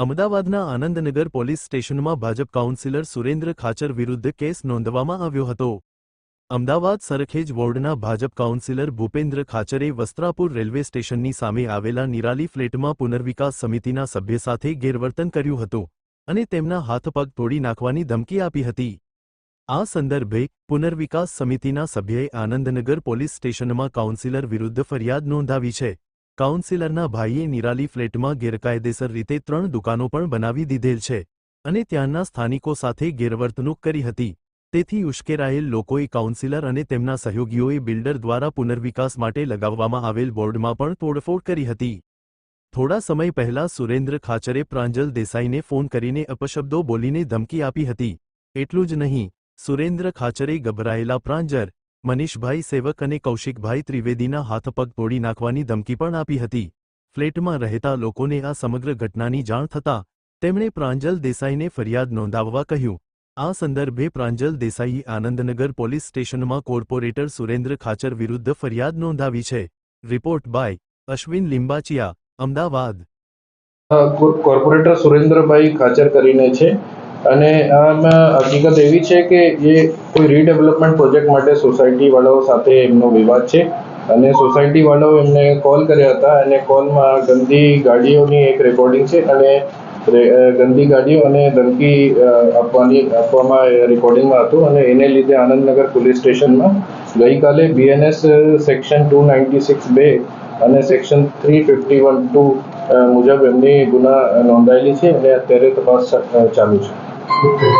અમદાવાદના આનંદનગર પોલીસ સ્ટેશનમાં ભાજપ કાઉન્સિલર સુરેન્દ્ર ખાચર વિરુદ્ધ કેસ નોંધવામાં આવ્યો હતો. અમદાવાદ સરખેજ વોર્ડના ભાજપ કાઉન્સિલર ભૂપેન્દ્ર ખાચરે વસ્ત્રાપુર રેલવે સ્ટેશનની સામે આવેલા નિરાલી ફ્લેટમાં પુનર્વિકાસ સમિતિના સભ્ય સાથે ગેરવર્તન કર્યું હતું અને તેમના હાથપગ તોડી નાખવાની ધમકી આપી હતી. આ સંદર્ભે પુનર્વિકાસ સમિતિના સભ્યએ આનંદનગર પોલીસ સ્ટેશનમાં કાઉન્સિલર વિરુદ્ધ ફરિયાદ નોંધાવી છે. કાઉન્સિલરના ભાઈએ નિરાલી ફ્લેટમાં ગેરકાયદેસર રીતે ત્રણ દુકાનો પણ બનાવી દીધેલ છે અને ત્યાંના સ્થાનિકો સાથે ગેરવર્તણૂક કરી હતી. તેથી ઉશ્કેરાયેલ લોકોએ કાઉન્સિલર અને તેમના સહયોગીઓએ બિલ્ડર દ્વારા પુનર્વિકાસ માટે લગાવવામાં આવેલ બોર્ડમાં પણ તોડફોડ કરી હતી. થોડા સમય પહેલા સુરેન્દ્ર ખાચરે પ્રાંજલ દેસાઈને ફોન કરીને અપશબ્દો બોલીને ધમકી આપી હતી. એટલું જ નહીં, સુરેન્દ્ર ખાચરે ગભરાયેલા પ્રાંજર મનીષભાઈ સેવક અને કૌશિકભાઈ ત્રિવેદીના હાથપગ તોડી નાખવાની ધમકી પણ આપી હતી. ફ્લેટમાં રહેતા લોકોને આ સમગ્ર ઘટનાની જાણ થતાં, તેમણે પ્રાંજલ દેસાઈને ફરિયાદ નોંધાવવા કહ્યું. આ સંદર્ભે પ્રાંજલ દેસાઈએ આનંદનગર પોલીસ સ્ટેશનમાં કોર્પોરેટર સુરેન્દ્ર ખાચર વિરુદ્ધ ફરિયાદ નોંધાવી છે. Report by Ashwin Limbachiya, Ahmedabad. Corporator Surendrabhai Khachar કરીને છે. અને આમાં હકીકત એવી છે કે એ કોઈ રીડેવલપમેન્ટ પ્રોજેક્ટ માટે સોસાયટીવાળાઓ સાથે એમનો વિવાદ છે. અને સોસાયટીવાળાઓ એમને કોલ કર્યા હતા અને કોલમાં ગંદી ગાડીઓની એક રેકોર્ડિંગ છે અને ગંદી ગાડીઓ અને ધમકી આપવાની, આપવામાં રેકોર્ડિંગમાં હતું અને એને લીધે આનંદનગર પોલીસ સ્ટેશનમાં ગઈકાલે BNS section two ninety six બે અને section three fifty one two મુજબ એમની ગુના નોંધાયેલી છે અને અત્યારે તપાસ ચાલુ છે. Okay.